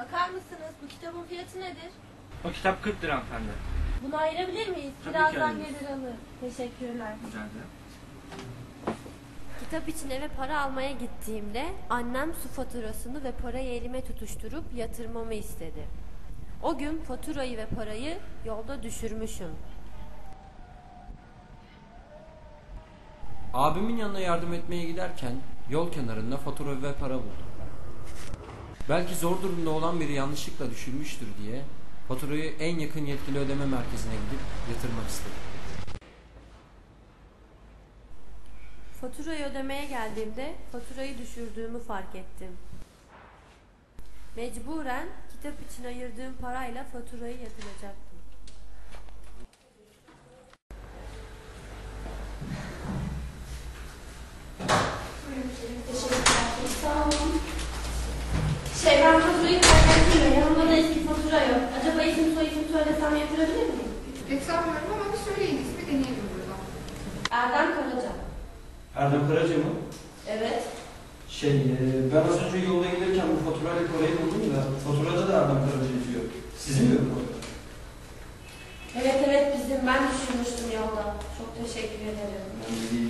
Bakar mısınız bu kitabın fiyatı nedir? O kitap 40 lira hanımefendi. Bunu ayırabilir miyiz? Tabii ki Birazdan ayırırız. gelir alır. Teşekkürler. Rica ederim. Kitap için eve para almaya gittiğimde annem su faturasını ve parayı elime tutuşturup yatırmamı istedi. O gün faturayı ve parayı yolda düşürmüşüm. Abimin yanına yardım etmeye giderken yol kenarında fatura ve para buldum. Belki zor durumda olan biri yanlışlıkla düşürmüştür diye faturayı en yakın yetkili ödeme merkezine gidip yatırmak istedim. Faturayı ödemeye geldiğimde faturayı düşürdüğümü fark ettim. Mecburen kitap için ayırdığım parayla faturayı yatıracaktım. Sağ olun. Şey ben faturayı kaybettim ya. Yanımda da eski fatura yok. Acaba isim soy isim söylesem yatırabilir miyim? Hesaplarım ama bir söyleyin ismi deneyelim burada. Erdem Karaca. Erdem Karaca mı? Evet. Şey, e, ben az önce yolda gelirken bu faturayla parayı buldum da faturada da Erdem Karaca yazıyor. Sizin mi bu fatura? Evet evet bizim. Ben düşürmüştüm yolda. Çok teşekkür ederim. Yani değil.